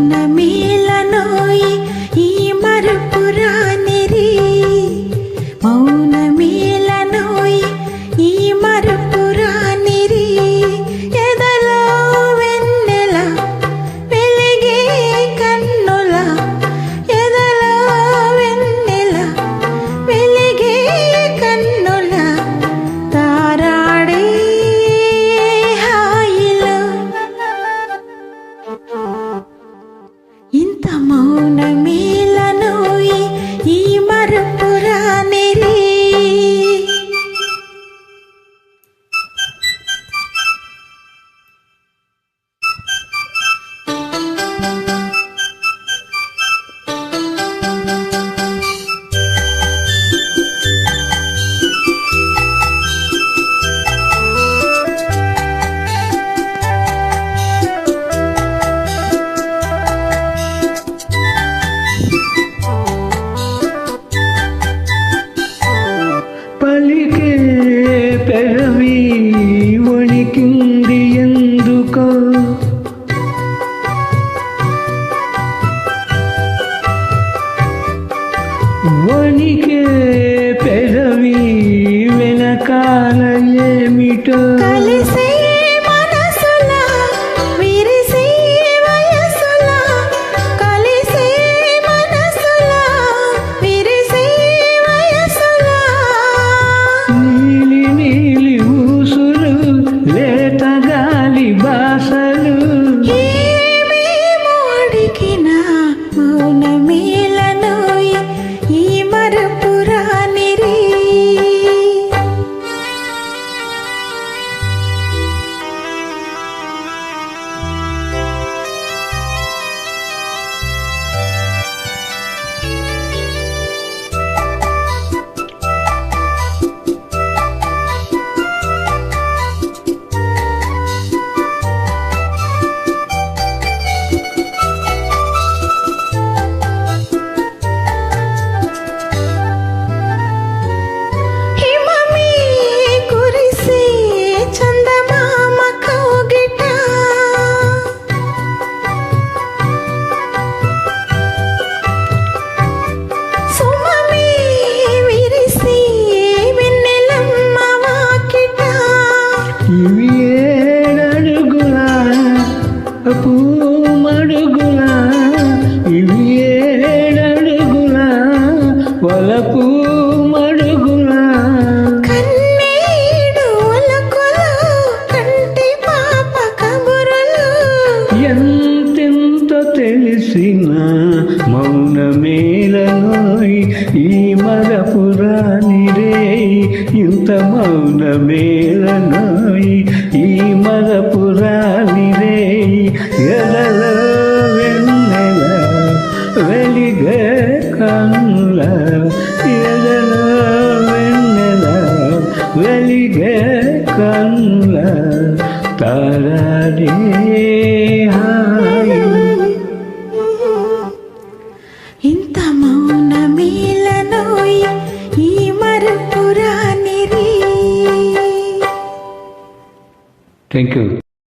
मिल नै దొరికింది ఎందుక? వణికే పెదవి వెనకాల ఏమిటో? మౌనమేలనోయ్ ఈ మరపురానిరే. ఇంత మౌనమేలనోయ్ ఈ మరపురానిరే. ఎడల వెన్నెల వెలిగ కన్నుల ఎడల వెన్నెల వెలిగ కన్నుల తారాడే